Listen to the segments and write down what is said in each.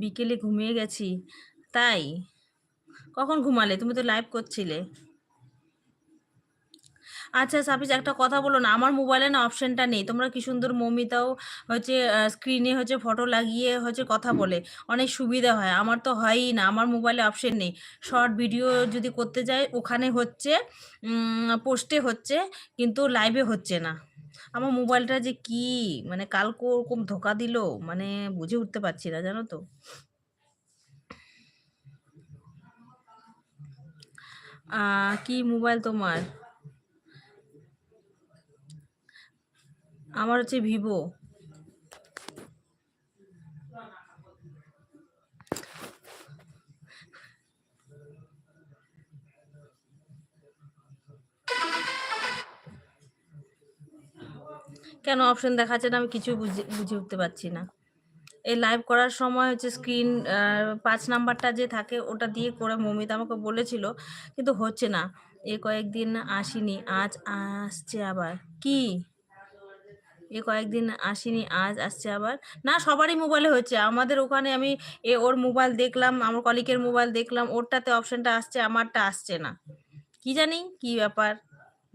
বিকেলে ঘুমিয়ে গেছি। তাই? কখন ঘুমালে? তুমি তো লাইভ করছিলে। আচ্ছা সাপিস একটা কথা বলো না। আমার মোবাইলে না অপশনটা নেই। তোমরা কি সুন্দর মৌমিতাও হচ্ছে স্ক্রিনে হচ্ছে ফটো লাগিয়ে হচ্ছে কথা বলে। অনেক সুবিধা হয়। আমার তো হয়ই না। আমার মোবাইলে অপশন নেই। শর্ট ভিডিও যদি করতে যাই, ওখানে হচ্ছে পোস্টে হচ্ছে, কিন্তু লাইভে হচ্ছে না। আমার মোবাইলটা যে কি? মানে কালকে ওরকম ধোকা দিল? মানে বুঝে উঠতে পারছি না, জানো তো। কি মোবাইল তোমার? আমার হচ্ছে ভিভো। কেন অপশন দেখাচ্ছে না আমি কিছু বুঝে বুঝে উঠতে পারছি না। এই লাইভ করার সময় হচ্ছে স্ক্রিন পাঁচ নাম্বারটা যে থাকে ওটা দিয়ে করে মমিতা আমাকে বলেছিল, কিন্তু হচ্ছে না। এ কয়েকদিন আসিনি, আজ আসছে আবার। কি? এ কয়েকদিন আসিনি, আজ আসছে আবার। না, সবারই মোবাইলে হচ্ছে। আমাদের ওখানে আমি এ ওর মোবাইল দেখলাম, আমার কলিকের মোবাইল দেখলাম, ওরটাতে অপশনটা আসছে, আমারটা আসছে না। কি জানি, কি ব্যাপার?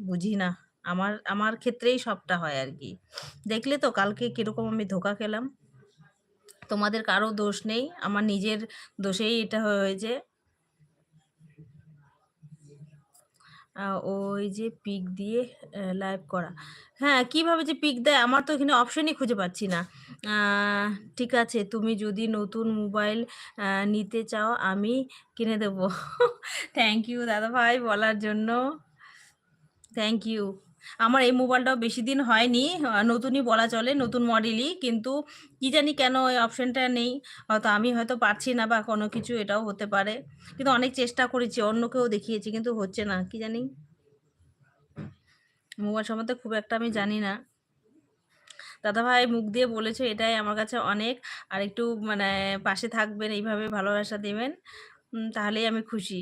বুঝি না। আমার আমার ক্ষেত্রেই সবটা হয় আর কি দেখলে তো কালকে কীরকম আমি ধোকা খেলাম। তোমাদের কারও দোষ নেই, আমার নিজের দোষেই এটা হয়েছে ওই যে পিক দিয়ে লাইভ করা। হ্যাঁ কীভাবে যে পিক দেয়, আমার তো এখানে অপশনই খুঁজে পাচ্ছি না। ঠিক আছে, তুমি যদি নতুন মোবাইল নিতে চাও, আমি কিনে দেবো। থ্যাংক ইউ দাদা ভাই বলার জন্য। থ্যাংক ইউ আমার এই মোবাইলটাও বেশি দিন হয়নি নতুনই বলা চলে, নতুন মডেলই কিন্তু কি জানি কেন ওই অপশনটা নেই। হয়তো আমি হয়তো পারছি না বা কোনো কিছু এটাও হতে পারে। কিন্তু অনেক চেষ্টা করেছি অন্যকেও দেখিয়েছি, কিন্তু হচ্ছে না, কি জানি? মোবাইল সম্বন্ধে খুব একটা আমি জানি না। দাদা ভাই মুখ দিয়ে বলেছে, এটাই আমার কাছে অনেক। আর একটু মানে পাশে থাকবেন, এইভাবে ভালোবাসা দেবেন। তাহলেই আমি খুশি।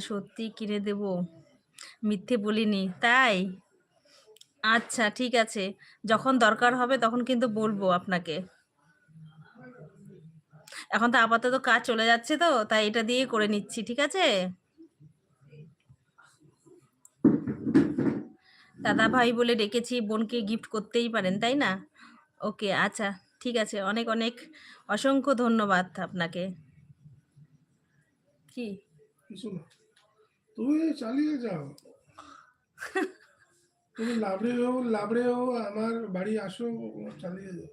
সত্যি কিনে দেব? মিথ্যে বলিনি, তাই? আচ্ছা ঠিক আছে। যখন দরকার হবে তখন কিন্তু বলব আপনাকে। এখন তো আপাতত কাজ চলে যাচ্ছে তো, তাই এটা দিয়ে করে নিচ্ছি, ঠিক আছে? দাদা ভাই বলে ডেকেছি, বোনকে গিফট করতেই পারেন, তাই না? ওকে আচ্ছা ঠিক আছে। অনেক অনেক অসংখ্য ধন্যবাদ আপনাকে। কি? কিছু তুমি চালিয়ে যাও। তুমি লাবড়ে হও লাবড়ে হও, আমার বাড়ি আসো চালিয়ে যাও।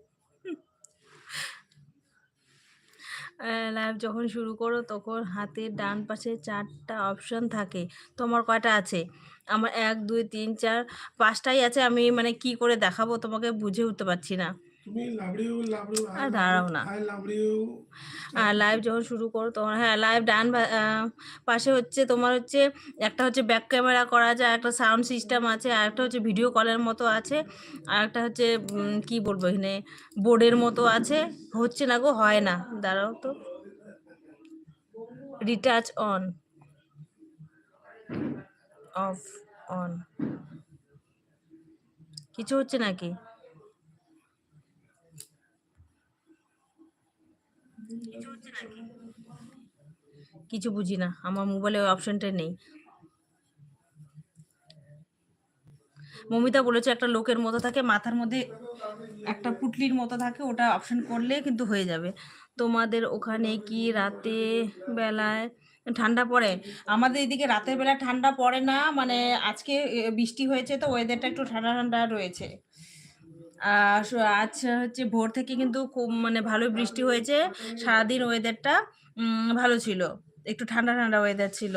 লাইভ যখন শুরু করো, তখন হাতের ডান পাশে চারটা অপশন থাকে। তোমার কয়টা আছে? আমার এক, দুই, তিন, চার, পাঁচটাই আছে। আমি মানে কি করে দেখাবো? তোমাকে বুঝে উঠতে পারছি না। তুমি আর দাঁড়াও না। আই লাবড়ে আর লাইভ যখন শুরু করো তখন হ্যাঁ লাইভ ডান পাশে হচ্ছে তোমার হচ্ছে একটা হচ্ছে ব্যাক ক্যামেরা করা যায় একটা সাউন্ড সিস্টেম আছে আর একটা হচ্ছে ভিডিও কলের মতো আছে আর একটা হচ্ছে কি বলব এখানে বোর্ডের মতো আছে। হচ্ছে না গো হয় না। দাঁড়াও তো। রিটাচ অন অফ অন কিছু হচ্ছে নাকি? কিছু বুঝি না, আমার মোবাইলে ওই অপশনটা নেই। মমিতা বলেছে একটা লোকের মতো থাকে, মাথার মধ্যে একটা পুটলির মতো থাকে, ওটা অপশন করলে কিন্তু হয়ে যাবে। তোমাদের ওখানে কি রাতে বেলায় ঠান্ডা পড়ে? আমাদের এদিকে রাতের বেলা ঠান্ডা পড়ে না মানে আজকে বৃষ্টি হয়েছে তো ওয়েদারটা একটু ঠান্ডা ঠান্ডা রয়েছে। আজ হচ্ছে ভোর থেকে কিন্তু খুব মানে ভালো বৃষ্টি হয়েছে। সারাদিন ওয়েদারটা ভালো ছিল। একটু ঠান্ডা ঠান্ডা ওয়েদার ছিল।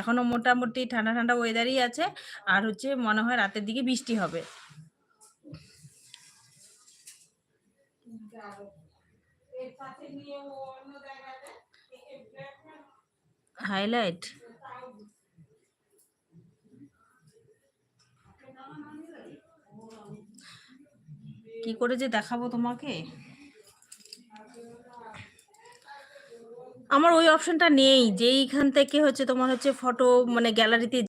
এখনও মোটামুটি ঠান্ডা ঠান্ডা ওয়েদারই আছে। আর হচ্ছে মনে হয় রাতের দিকে বৃষ্টি হবে। হাইলাইট কি করে যে দেখাবো তোমাকে? আমার ওই অপশনটা নেই, যেইখান থেকে হচ্ছে তোমার হচ্ছে ফটো মানে গ্যালারিতে